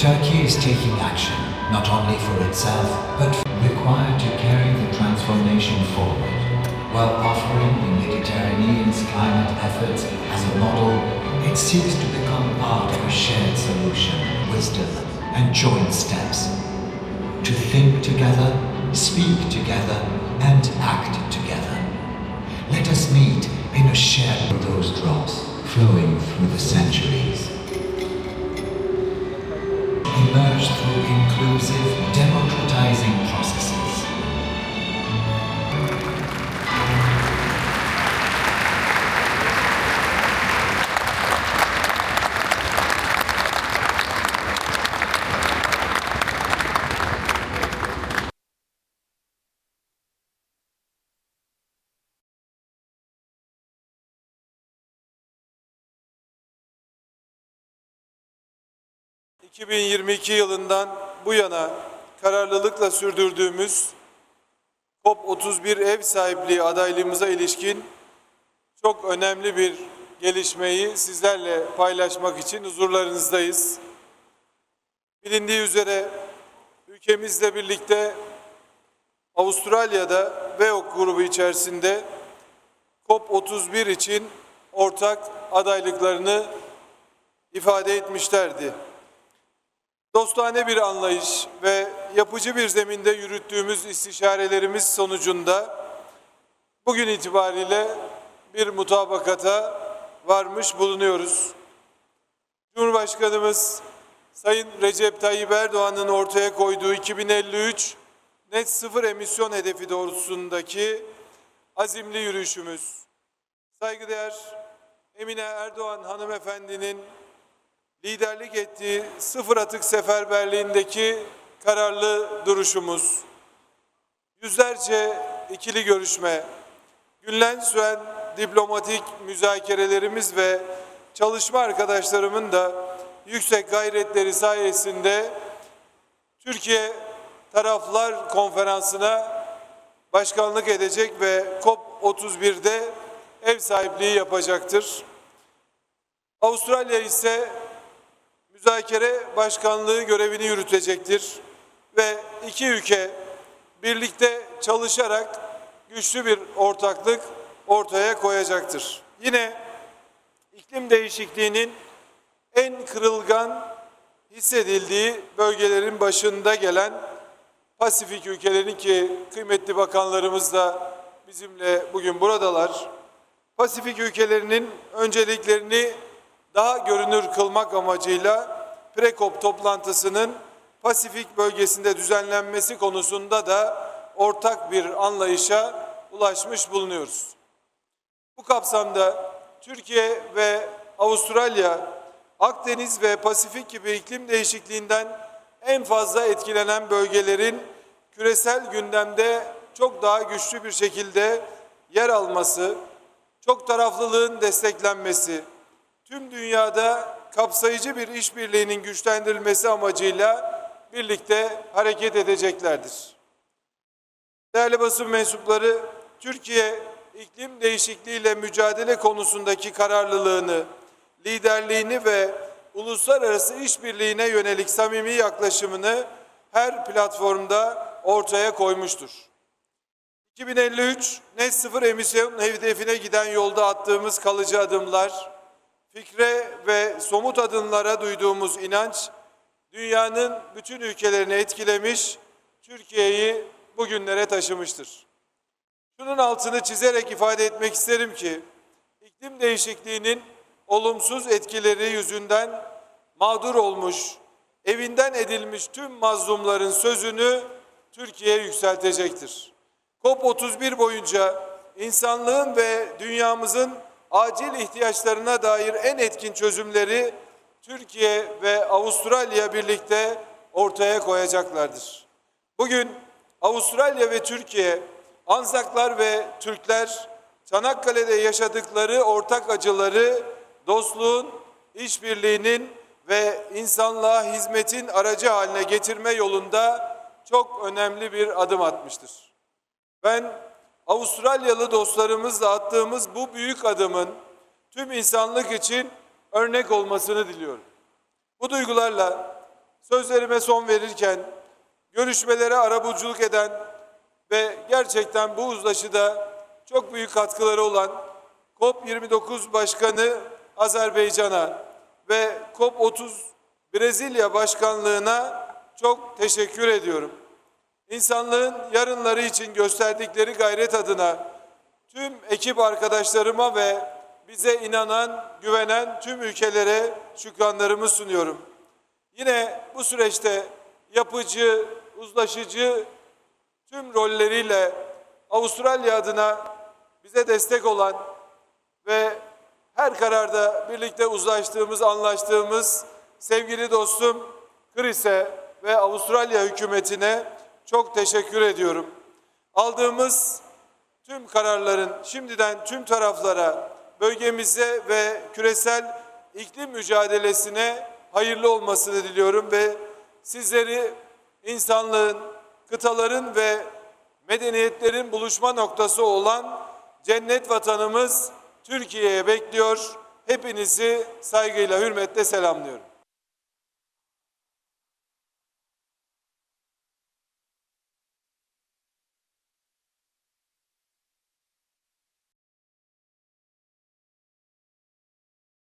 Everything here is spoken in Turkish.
Turkey is taking action, not only for itself, but required to carry the transformation forward. While offering the Mediterranean's climate efforts as a model, it seeks to become part of a shared solution, wisdom, and joint steps. To think together, speak together, and act together. Let us meet in a shared those drops flowing through the centuries. İnclusive, democratizing processes. ...2022 yılından bu yana kararlılıkla sürdürdüğümüz COP31 ev sahipliği adaylığımıza ilişkin çok önemli bir gelişmeyi sizlerle paylaşmak için huzurlarınızdayız. Bilindiği üzere ülkemizle birlikte Avustralya'da VEOK grubu içerisinde COP31 için ortak adaylıklarını ifade etmişlerdi. Dostane bir anlayış ve yapıcı bir zeminde yürüttüğümüz istişarelerimiz sonucunda bugün itibariyle bir mutabakata varmış bulunuyoruz. Cumhurbaşkanımız Sayın Recep Tayyip Erdoğan'ın ortaya koyduğu 2053 net sıfır emisyon hedefi doğrultusundaki azimli yürüyüşümüz, saygıdeğer Emine Erdoğan hanımefendinin liderlik ettiği sıfır atık seferberliğindeki kararlı duruşumuz, yüzlerce ikili görüşme, günlen süren diplomatik müzakerelerimiz ve çalışma arkadaşlarımın da yüksek gayretleri sayesinde Türkiye Taraflar Konferansı'na başkanlık edecek ve COP31'de ev sahipliği yapacaktır. Avustralya ise müzakere başkanlığı görevini yürütecektir ve iki ülke birlikte çalışarak güçlü bir ortaklık ortaya koyacaktır. Yine iklim değişikliğinin en kırılgan hissedildiği bölgelerin başında gelen Pasifik ülkelerin ki kıymetli bakanlarımız da bizimle bugün buradalar. Pasifik ülkelerinin önceliklerini daha görünür kılmak amacıyla Prekop toplantısının Pasifik bölgesinde düzenlenmesi konusunda da ortak bir anlayışa ulaşmış bulunuyoruz. Bu kapsamda Türkiye ve Avustralya Akdeniz ve Pasifik gibi iklim değişikliğinden en fazla etkilenen bölgelerin küresel gündemde çok daha güçlü bir şekilde yer alması, çok taraflılığın desteklenmesi, tüm dünyada kapsayıcı bir işbirliğinin güçlendirilmesi amacıyla birlikte hareket edeceklerdir. Değerli basın mensupları, Türkiye iklim değişikliğiyle mücadele konusundaki kararlılığını, liderliğini ve uluslararası işbirliğine yönelik samimi yaklaşımını her platformda ortaya koymuştur. 2053 net sıfır emisyon hedefine giden yolda attığımız kalıcı adımlar, fikre ve somut adımlara duyduğumuz inanç, dünyanın bütün ülkelerini etkilemiş, Türkiye'yi bugünlere taşımıştır. Şunun altını çizerek ifade etmek isterim ki, iklim değişikliğinin olumsuz etkileri yüzünden mağdur olmuş, evinden edilmiş tüm mazlumların sözünü Türkiye yükseltecektir. COP31 boyunca insanlığın ve dünyamızın acil ihtiyaçlarına dair en etkin çözümleri Türkiye ve Avustralya birlikte ortaya koyacaklardır. Bugün Avustralya ve Türkiye, Anzaklar ve Türkler Çanakkale'de yaşadıkları ortak acıları dostluğun, işbirliğinin ve insanlığa hizmetin aracı haline getirme yolunda çok önemli bir adım atmıştır. Ben Avustralyalı dostlarımızla attığımız bu büyük adımın tüm insanlık için örnek olmasını diliyorum. Bu duygularla sözlerime son verirken görüşmelere arabuluculuk eden ve gerçekten bu uzlaşıda çok büyük katkıları olan COP29 Başkanı Azerbaycan'a ve COP30 Brezilya Başkanlığına çok teşekkür ediyorum. İnsanlığın yarınları için gösterdikleri gayret adına tüm ekip arkadaşlarıma ve bize inanan, güvenen tüm ülkelere şükranlarımı sunuyorum. Yine bu süreçte yapıcı, uzlaşıcı tüm rolleriyle Avustralya adına bize destek olan ve her kararda birlikte uzlaştığımız, anlaştığımız sevgili dostum Chris'e ve Avustralya hükümetine çok teşekkür ediyorum. Aldığımız tüm kararların şimdiden tüm taraflara, bölgemize ve küresel iklim mücadelesine hayırlı olmasını diliyorum ve sizleri insanlığın, kıtaların ve medeniyetlerin buluşma noktası olan cennet vatanımız Türkiye'ye bekliyor. Hepinizi saygıyla, hürmetle selamlıyorum.